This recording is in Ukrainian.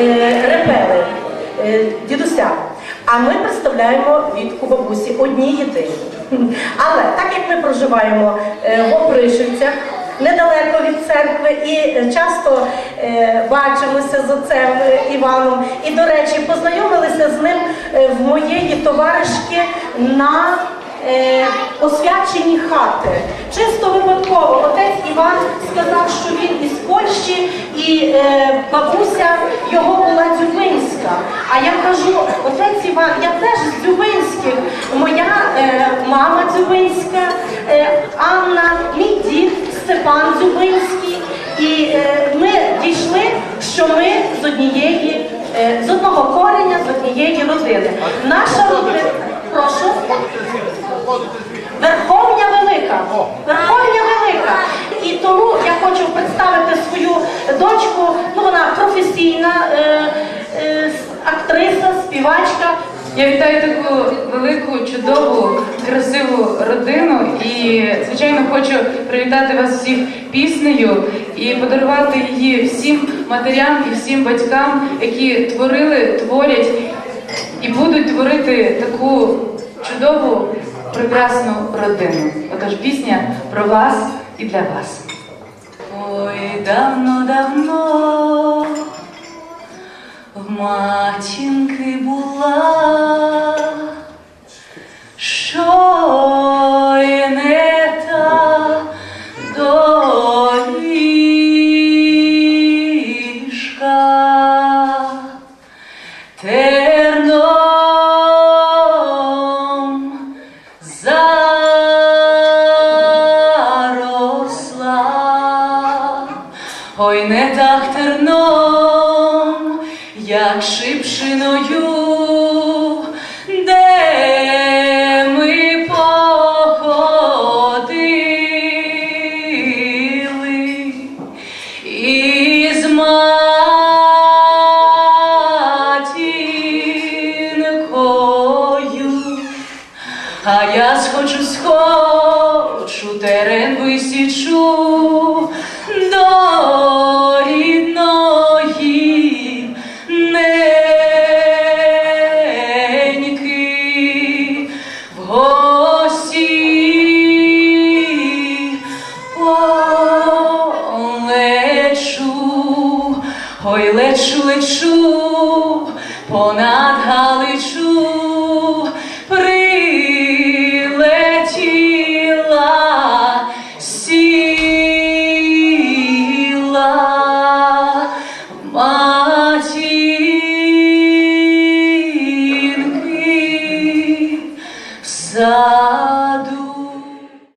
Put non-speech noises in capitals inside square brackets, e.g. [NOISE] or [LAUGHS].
Е, Репели е, дідуся. А ми представляємо від бабусі одній єдині. [LAUGHS] Але так як ми проживаємо е, в Опришівцях, недалеко від церкви, і часто бачимося з отцем Іваном, і, до речі, познайомилися з ним в моєї товаришки на е, освячені хати. Чисто випадково отець Іван сказав, що він із Польщі, і е, бабуся його була Дзюбинська. А я кажу, отець Іван, я теж з Дзюбинських. Моя е, мама Дзюбинська, е, Анна, мій дід Степан Дзюбинський. І е, ми дійшли, що ми з однієї, е, з одного кореня, з однієї родини. Наша дочку. Ну вона професійна е, е, актриса, співачка. Я вітаю таку велику, чудову, красиву родину і, звичайно, хочу привітати вас всіх піснею і подарувати її всім матерям і всім батькам, які творили, творять і будуть творити таку чудову, прекрасну родину. Отож, пісня про вас і для вас. Ой, давно-давно в матінки була, Ой, не так терном, як шипшиною, де ми походили із матінкою. А я схочу, схочу, терен висічу до ой, лечу, лечу понад Галичу.